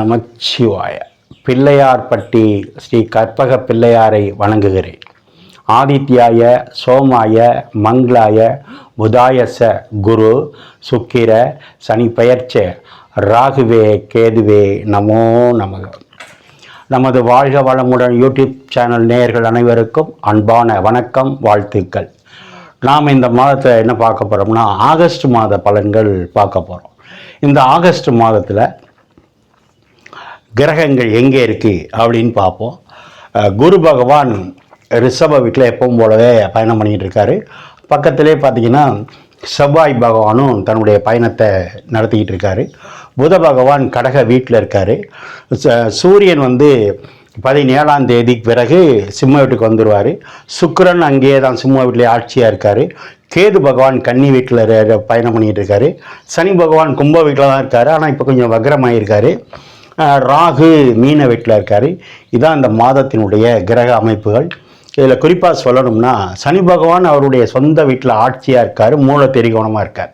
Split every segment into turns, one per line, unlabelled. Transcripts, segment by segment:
நமச்சிவாய. பிள்ளையார்பட்டி ஸ்ரீ கற்பக பிள்ளையாரை வணங்குகிறேன். ஆதித்யாய சோமாய மங்களாய புதாயச குரு சுக்கிர சனி பெயர்ச்ச ராகுவே கேதுவே நமோ நமக. நமது வாழ்க வளமுடன் யூடியூப் சேனல் நேயர்கள் அனைவருக்கும் அன்பான வணக்கம் வாழ்த்துக்கள். நாம் இந்த மாதத்தில் என்ன பார்க்க போகிறோம்னா ஆகஸ்ட் மாத பலன்கள் பார்க்க போகிறோம் இந்த ஆகஸ்ட் மாதத்தில் கிரகங்கள் எங்கே இருக்குது அப்படின்னு பார்ப்போம். குரு பகவான் ரிஷப வீட்டில் எப்பவும் போலவே பயணம் பண்ணிகிட்டு இருக்காரு. பக்கத்திலே பார்த்தீங்கன்னா செவ்வாய் பகவானும் தன்னுடைய பயணத்தை நடத்திக்கிட்டு இருக்காரு. புத பகவான் கடக வீட்டில் இருக்கார். சூரியன் வந்து பதினேழாம் தேதி பிறகு சிம்ம வீட்டுக்கு வந்துடுவார் சுக்கிரன் அங்கேயே தான் சிம்ம வீட்டிலே ஆட்சியாக இருக்கார். கேது பகவான் கன்னி வீட்டில் பயணம் பண்ணிகிட்டு இருக்காரு. சனி பகவான் கும்ப வீட்டில் தான் இருக்கார். ஆனால் இப்போ கொஞ்சம் வக்ரமாயிருக்காரு. ராகு மீன வீட்டில் இருக்கார். இதான் இந்த மாதத்தினுடைய கிரக அமைப்புகள். இதில் குறிப்பாக சொல்லணும்னா சனி பகவான் அவருடைய சொந்த வீட்டில் ஆட்சியாக இருக்கார் மூல திரிகோணமாக இருக்கார்.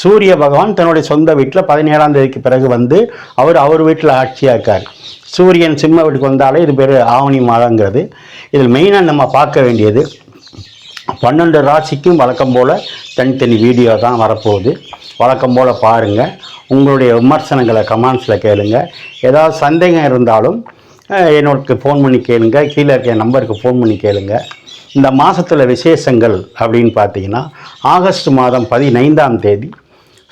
சூரிய பகவான் தன்னுடைய சொந்த வீட்டில் பதினேழாம் தேதிக்கு பிறகு வந்து அவர் அவர் வீட்டில் ஆட்சியாக இருக்கார். சூரியன் சிம்ம வீட்டுக்கு வந்தாலே இது பேர் ஆவணி மாதங்கிறது. இதில் மெயினாக நம்ம பார்க்க வேண்டியது பன்னெண்டு ராசிக்கும் வழக்கம் போல் தனித்தனி வீடியோ தான் வரப்போகுது. வழக்கம் போல் பாருங்கள் உங்களுடைய விமர்சனங்களை கமெண்ட்ஸில் கேளுங்க. ஏதாவது சந்தேகம் இருந்தாலும் அஹ், என்னோடக்கு ஃபோன் பண்ணி கேளுங்க. கீழே இருக்க நம்பருக்கு ஃபோன் பண்ணி கேளுங்க. இந்த மாதத்தில் விசேஷங்கள் அப்படின்னு பார்த்தீங்கன்னா ஆகஸ்ட் மாதம் பதினைந்தாம் தேதி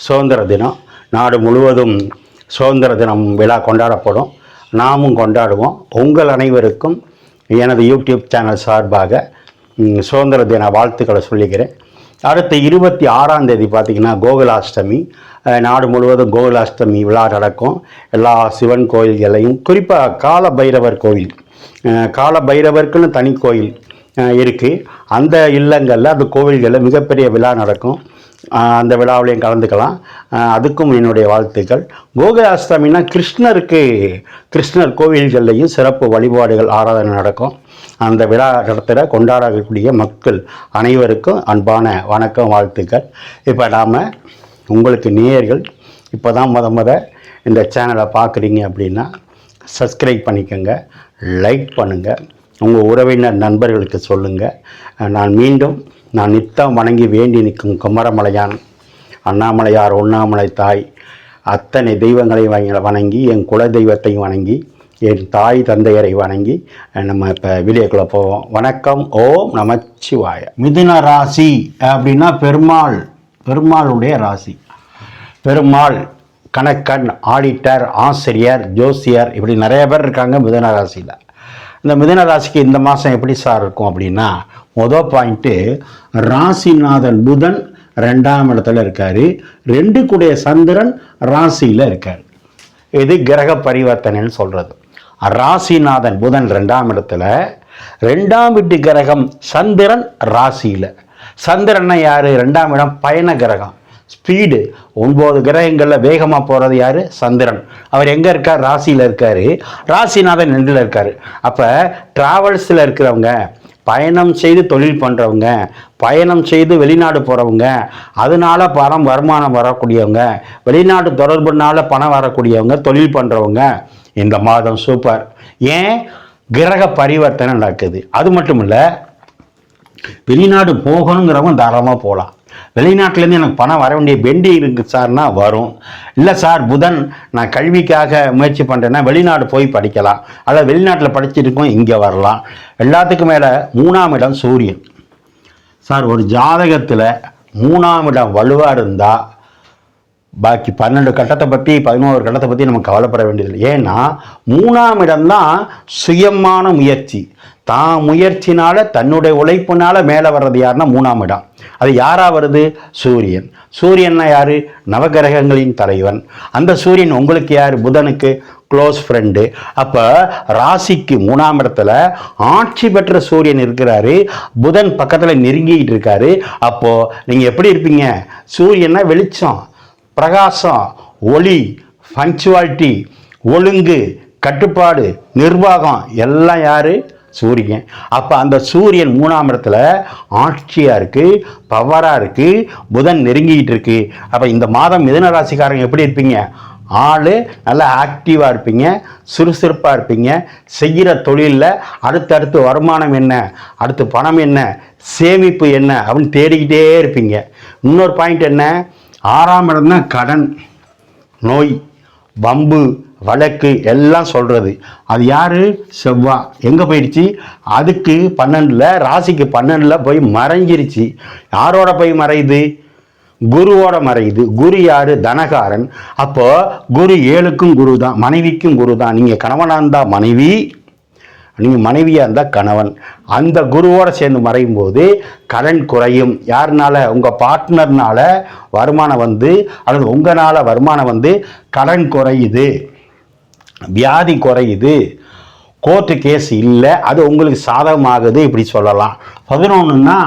சுதந்திர தினம். நாடு முழுவதும் சுதந்திர தினம் விழா கொண்டாடப்படும். நாமும் கொண்டாடுவோம். உங்கள் அனைவருக்கும் எனது யூடியூப் சேனல் சார்பாக சுதந்திர தின வாழ்த்துக்களை சொல்லிக்கிறேன். அடுத்த இருபத்தி ஆறாம் தேதி பார்த்திங்கன்னா கோகுலாஷ்டமி. நாடு முழுவதும் கோகுலாஷ்டமி விழா நடக்கும். எல்லா சிவன் கோயில்களையும் குறிப்பாக கால பைரவர் கோயில் கால பைரவருக்குன்னு தனி கோயில் இருக்குது அந்த இல்லங்களில் அந்த கோவில்களில் மிகப்பெரிய விழா நடக்கும். அந்த விழாவிலையும் கலந்துக்கலாம். அதுக்கும் என்னுடைய வாழ்த்துக்கள். கோகுலாஷ்டமினா கிருஷ்ணருக்கு கிருஷ்ணர் கோவில்கள்லையும் சிறப்பு வழிபாடுகள் ஆராதனை நடக்கும். அந்த விழா நடத்துகிற கொண்டாடக்கூடிய மக்கள் அனைவருக்கும் அன்பான வணக்கம் வாழ்த்துக்கள். இப்போ நாம் உங்களுக்கு நேயர்கள் இப்போ தான் முத முத இந்த சேனலை பார்க்குறீங்க அப்படின்னா சப்ஸ்கிரைப் பண்ணிக்கோங்க லைக் பண்ணுங்கள் உங்கள் உறவினர் நண்பர்களுக்கு சொல்லுங்கள் நான் மீண்டும் நான் நித்தம் வணங்கி வேண்டி நிற்கும் குமரமலையான் அண்ணாமலையார் உண்ணாமலை தாய் அத்தனை தெய்வங்களை வணங்கி- வணங்கி என் குல தெய்வத்தையும் வணங்கி என் தாய் தந்தையரை வணங்கி நம்ம இப்போ வீடியோக்குள்ளே போவோம். வணக்கம் ஓம் நமச்சிவாய. மிதுன ராசி அப்படின்னா பெருமாள் பெருமாளுடைய ராசி. பெருமாள் கணக்கன் ஆடிட்டர் ஆசிரியர் ஜோசியர் இப்படி நிறைய பேர் இருக்காங்க மிதுன ராசியில். இந்த மிதுன ராசிக்கு இந்த மாதம் எப்படி சார் இருக்கும் அப்படின்னா மொதல் பாயிண்ட்டு ராசிநாதன் புதன் ரெண்டாம் இடத்துல இருக்கார். ரெண்டு கூடிய சந்திரன் ராசியில் இருக்கார். இது கிரக பரிவர்த்தனைன்னு சொல்கிறது ராசிநாதன் புதன் ரெண்டாம் இடத்துல ரெண்டாம் வீட்டு கிரகம் சந்திரன் ராசியில். சந்திரனை யார்? ரெண்டாம் இடம் பயண கிரகம். ஸ்பீடு. ஒன்பது கிரகங்களில் வேகமாக போகிறது யார்? சந்திரன். அவர் எங்கே இருக்கார்? ராசியில் இருக்கார். ராசிநாதன் ரெண்டில் இருக்கார். அப்போ ட்ராவல்ஸில் இருக்கிறவங்க பயணம் செய்து தொழில் பண்ணுறவங்க பயணம் செய்து வெளிநாடு போகிறவங்க அதனால பணம் வருமானம் வரக்கூடியவங்க வெளிநாடு தொடர்புனால பணம் வரக்கூடியவங்க தொழில் பண்ணுறவங்க இந்த மாதம் சூப்பர் ஏன்? கிரக பரிவர்த்தனை நடக்குது. அது மட்டும் இல்லை வெளிநாடு போகணுங்கிறவங்க தாராளமாக போகலாம் வெளிநாட்டிலேருந்து எனக்கு பணம் வர வேண்டிய பெண்டி இருக்கு சார்னா வரும். இல்லை சார் புதன் நான் கல்விக்காக முயற்சி பண்ணுறேன்னா வெளிநாடு போய் படிக்கலாம். அல்ல வெளிநாட்டில் படிச்சிருக்கோம் இங்கே வரலாம். எல்லாத்துக்கும் மேலே மூணாம் இடம் சூரியன். சார் ஒரு ஜாதகத்தில் மூணாம் இடம் வலுவாக இருந்தால் பாக்கி பன்னெண்டு கட்டத்தை பற்றி பதினோரு கட்டத்தை பற்றி நம்ம கவலைப்பட வேண்டியதில்லை. ஏன்னா மூணாம் இடம்தான் சுயமான முயற்சி. தான் முயற்சினால தன்னுடைய உழைப்புனால மேலே வர்றது யாருன்னா மூணாம் இடம். அது யாராக வருது? சூரியன். சூரியன்னா யார்? நவகிரகங்களின் தலைவன். அந்த சூரியன் உங்களுக்கு யார்? புதனுக்கு க்ளோஸ் ஃப்ரெண்டு அப்போ ராசிக்கு மூணாம் இடத்துல ஆட்சி பெற்ற சூரியன் இருக்கிறாரு. புதன் பக்கத்தில் நெருங்கிக்கிட்டு இருக்காரு. அப்போது நீங்கள் எப்படி இருப்பீங்க? சூரியன்னா வெளிச்சம். பிரகாசம் ஒளி பங்க்சுவாலிட்டி ஒழுங்கு கட்டுப்பாடு நிர்வாகம் எல்லாம் யார்? சூரியன். அப்போ அந்த சூரியன் மூணாம் இடத்துல ஆட்சியாக இருக்குது பவராக இருக்குது புதன் நெருங்கிக்கிட்டு இருக்குது அப்போ இந்த மாதம் மிதன ராசிக்காரங்க எப்படி இருப்பீங்க? ஆள் நல்லா ஆக்டிவாக இருப்பீங்க சுறுசுறுப்பாக இருப்பீங்க செய்கிற தொழிலில் அடுத்தடுத்து வருமானம் என்ன அடுத்து பணம் என்ன சேமிப்பு என்ன அப்படின்னு தேடிக்கிட்டே இருப்பீங்க. இன்னொரு பாயிண்ட் என்ன? ஆறாம் இடம் தான் கடன் நோய் வம்பு வழக்கு எல்லாம் சொல்கிறது அது யார்? செவ்வா. எங்கே போயிடுச்சு? அதுக்கு பன்னெண்டில் ராசிக்கு பன்னெண்டில் போய் மறைஞ்சிருச்சு. யாரோட போய் மறையுது? குருவோட மறையுது. குரு யார்? தனகாரன். அப்போ குரு ஏழுக்கும் குரு தான் மனைவிக்கும் குரு தான் நீங்கள் கணவனாக இருந்தால் மனைவி நீங்கள் மனைவியாக இருந்தால் கணவன். அந்த குருவோட சேர்ந்து மறையும் போது கடன் குறையும். யாருனால? உங்கள் பார்ட்னர்னால வருமானம் வந்து அல்லது உங்களால் வருமானம் வந்து கடன் குறையுது. வியாதி குறையுது. கோர்ட்டு கேஸ் இல்லை. அது உங்களுக்கு சாதகமாகுது இப்படி சொல்லலாம். பதினொன்றுன்னா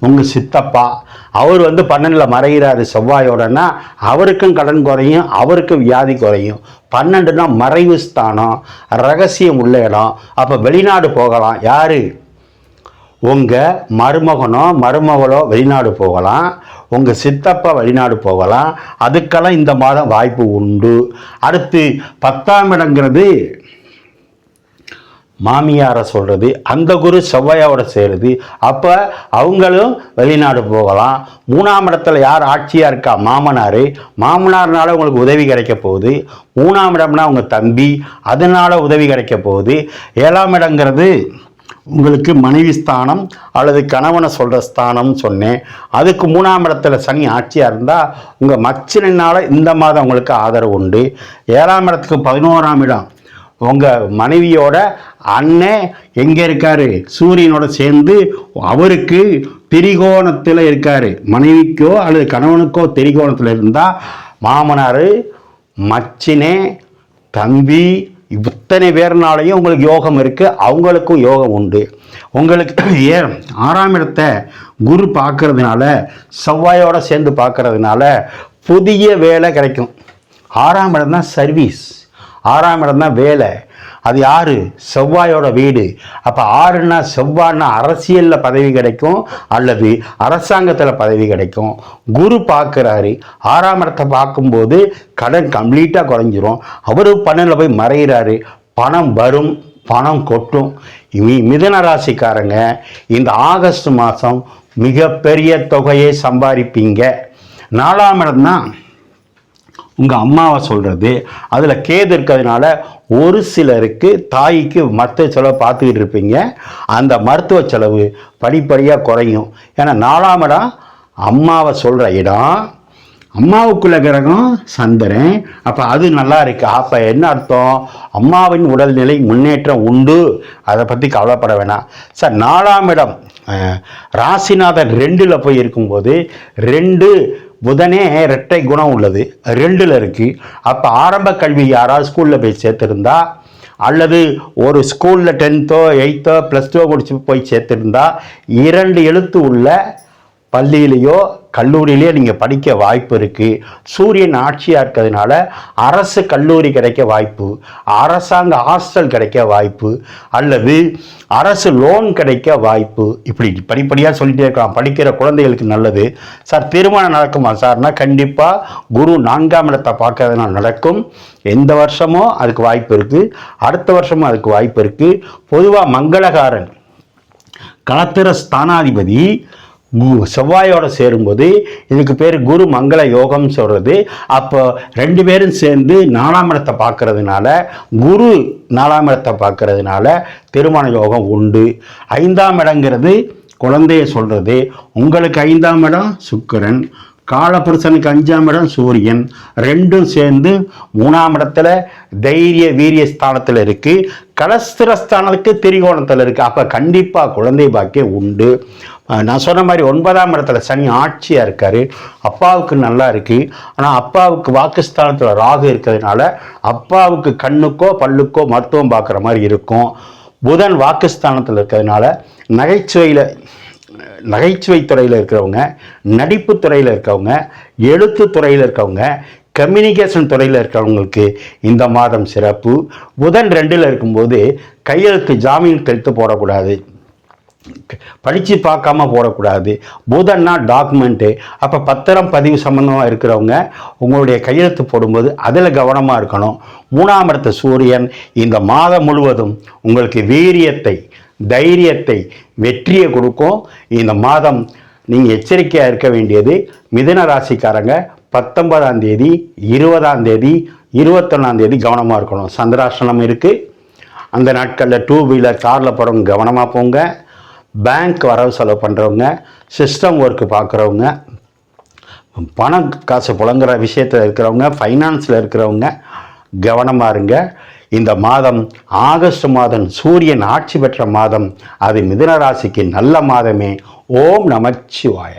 உங்கள் சித்தப்பா அவர் வந்து பன்னெண்டில் மறைகிறாரு செவ்வாயோடனா அவருக்கும் கடன் குறையும் அவருக்கும் வியாதி குறையும். பன்னெண்டுனா மறைவு ஸ்தானம் ரகசியம் உள்ள இடம். அப்போ வெளிநாடு போகலாம். யார்? உங்கள் மருமகனோ மருமகளோ வெளிநாடு போகலாம். உங்கள் சித்தப்பா வெளிநாடு போகலாம். அதுக்கெல்லாம் இந்த மாதம் வாய்ப்பு உண்டு. அடுத்து பத்தாம் இடங்கிறது மாமியாரை சொல்கிறது அந்த குரு செவ்வாயோட சேருது அப்போ அவங்களும் வெளிநாடு போகலாம். மூணாம் இடத்துல யார் ஆட்சியாக இருக்கா? மாமனார். மாமனார்னால உங்களுக்கு உதவி கிடைக்க போகுது. மூணாம் இடம்னா உங்கள் தம்பி. அதனால உதவி கிடைக்க போகுது. ஏழாம் இடங்கிறது உங்களுக்கு மனைவி ஸ்தானம் அல்லது கணவனை சொல்கிற ஸ்தானம்னு சொன்னேன். அதுக்கு மூணாம் இடத்துல சனி ஆட்சியாக இருந்தால் உங்கள் மச்சினால் இந்த மாதம் உங்களுக்கு ஆதரவு உண்டு. ஏழாம் இடத்துக்கு பதினோராம் இடம். உங்கள் மனைவியோட அண்ணன் எங்கே இருக்கார்? சூரியனோட சேர்ந்து அவருக்கு திரிகோணத்தில் இருக்கார். மனைவிக்கோ அல்லது கணவனுக்கோ திரிகோணத்தில் இருந்தால் மாமனார் மச்சினே தம்பி இத்தனை பேர்னாலையும் உங்களுக்கு யோகம் இருக்குது அவங்களுக்கும் யோகம் உண்டு. உங்களுக்கு ஏ ஆறாம் இடத்த குரு பார்க்கறதுனால செவ்வாயோடு சேர்ந்து பார்க்கறதுனால புதிய வேலை கிடைக்கும். ஆறாம் இடம் தான் சர்வீஸ் ஆறாம் இடம் தான் வேலை. அது யாரு? செவ்வாயோட வீடு. அப்போ ஆறுனா செவ்வாய்னா அரசியலில் பதவி கிடைக்கும் அல்லது அரசாங்கத்தில் பதவி கிடைக்கும். குரு பார்க்குறாரு ஆறாம் இடத்தை பார்க்கும்போது கடன் கம்ப்ளீட்டாக குறைஞ்சிரும். அவரு பன்னெண்டில் போய் மறைகிறாரு பணம் வரும் பணம் கொட்டும். மி மிதன ராசிக்காரங்க இந்த ஆகஸ்ட் மாதம் மிகப்பெரிய தொகையை சம்பாதிப்பீங்க. நாலாம் இடம் தான் உங்கள் அம்மாவை சொல்கிறது அதில் கேது இருக்கிறதுனால ஒரு சிலருக்கு தாய்க்கு மருத்துவ செலவு பார்த்துக்கிட்டு இருப்பீங்க. அந்த மருத்துவ செலவு படிப்படியாக குறையும். ஏன்னா நாலாம் இடம் அம்மாவை சொல்கிற இடம். அம்மாவுக்குள்ள கிரகம் சந்திரன். அப்போ அது நல்லா இருக்கு. அப்போ என்ன அர்த்தம்? அம்மாவின் உடல்நிலை முன்னேற்றம் உண்டு. அதை பற்றி கவலைப்பட வேணாம். சார் நாலாம் இடம் ராசிநாதன் ரெண்டில் போய் இருக்கும்போது ரெண்டு புதனே இரட்டை குணம் உள்ளது. ரெண்டில் இருக்குது அப்போ ஆரம்ப கல்வி யாராவது ஸ்கூலில் போய் சேர்த்துருந்தா அல்லது ஒரு ஸ்கூலில் டென்த்தோ எயித்தோ ப்ளஸ் டூ முடிச்சு போய் சேர்த்துருந்தா இரண்டு எழுத்து உள்ள பள்ளியிலேயோ கல்லூரியிலேயோ நீங்கள் படிக்க வாய்ப்பு இருக்குது சூரியன் ஆட்சியாக இருக்கிறதுனால அரசு கல்லூரி கிடைக்க வாய்ப்பு அரசாங்க ஹாஸ்டல் கிடைக்க வாய்ப்பு அல்லது அரசு லோன் கிடைக்க வாய்ப்பு. இப்படி படிப்படியாக சொல்லிட்டே இருக்கலாம். படிக்கிற குழந்தைகளுக்கு நல்லது. சார் திருமணம் நடக்குமா? சார்னா கண்டிப்பாக குரு நான்காம் இடத்தை பார்க்கறதுனால நடக்கும். எந்த வருஷமோ அதுக்கு வாய்ப்பு இருக்குது அடுத்த வருஷமும் அதுக்கு வாய்ப்பு இருக்குது பொதுவாக மங்களகாரன் களத்திர ஸ்தானாதிபதி செவ்வாயோட சேரும்போது இதுக்கு பேர் குரு மங்கள யோகம் சொல்கிறது அப்போ ரெண்டு பேரும் சேர்ந்து நாலாம் இடத்தை பார்க்கறதுனால குரு நாலாம் இடத்தை பார்க்கறதுனால திருமண யோகம் உண்டு. ஐந்தாம் இடங்கிறது குழந்தைய சொல்கிறது உங்களுக்கு ஐந்தாம் இடம் சுக்கிரன். காலபுருஷனுக்கு அஞ்சாம் இடம் சூரியன். ரெண்டும் சேர்ந்து மூணாம் இடத்துல தைரிய வீரிய ஸ்தானத்தில் இருக்கு. கலஸ்திரஸ்தானத்துக்கு திரிகோணத்தில் இருக்கு. அப்போ கண்டிப்பாக குழந்தை பாக்கியம் உண்டு. நான் சொன்ன மாதிரி ஒன்பதாம் இடத்துல சனி ஆட்சியாக இருக்காரு. அப்பாவுக்கு நல்லா இருக்கு. ஆனால் அப்பாவுக்கு வாக்குஸ்தானத்தில் ராகு இருக்கிறதுனால அப்பாவுக்கு கண்ணுக்கோ பல்லுக்கோ மருத்துவம் பார்க்குற மாதிரி இருக்கும். புதன் வாக்குஸ்தானத்தில் இருக்கிறதுனால நகைச்சுவையில் நகைச்சுவை துறையில் இருக்கிறவங்க நடிப்பு துறையில் இருக்கவங்க எழுத்து துறையில் இருக்கவங்க கம்யூனிகேஷன் துறையில் இருக்கிறவங்களுக்கு இந்த மாதம் சிறப்பு. புதன் ரெண்டில் இருக்கும்போது கையெழுத்து ஜாமீன் கழுத்து போடக்கூடாது. படித்து பார்க்காம போடக்கூடாது. புதன்னா டாக்குமெண்ட்டு அப்போ பத்திரம் பதிவு சம்மந்தமாக இருக்கிறவங்க உங்களுடைய கையெழுத்து போடும்போது அதில் கவனமாக இருக்கணும். மூணாம் இடத்த சூரியன் இந்த மாதம் முழுவதும் உங்களுக்கு வீரியத்தை தைரியத்தை வெற்றியை கொடுக்கும். இந்த மாதம் நீங்கள் எச்சரிக்கையாக இருக்க வேண்டியது மிதன ராசிக்காரங்க பத்தொன்பதாம் தேதி இருபதாம் தேதி இருபத்தொன்னாம் தேதி கவனமாக இருக்கணும். சந்திராசனம் இருக்குது அந்த நாட்களில் டூ வீலர் காரில் போகிறவங்க கவனமாக போங்க. பேங்க் வரவு செலவு பண்ணுறவங்க சிஸ்டம் ஒர்க்கு பார்க்குறவங்க பணம் காசு புழங்குற விஷயத்தில் இருக்கிறவங்க ஃபைனான்ஸில் இருக்கிறவங்க கவனமாக இருங்க. இந்த மாதம் ஆகஸ்ட் மாதம் சூரியன் ஆட்சி பெற்ற மாதம் அது மிதுன ராசிக்கு நல்ல மாதமே. ஓம் நமச்சிவாய.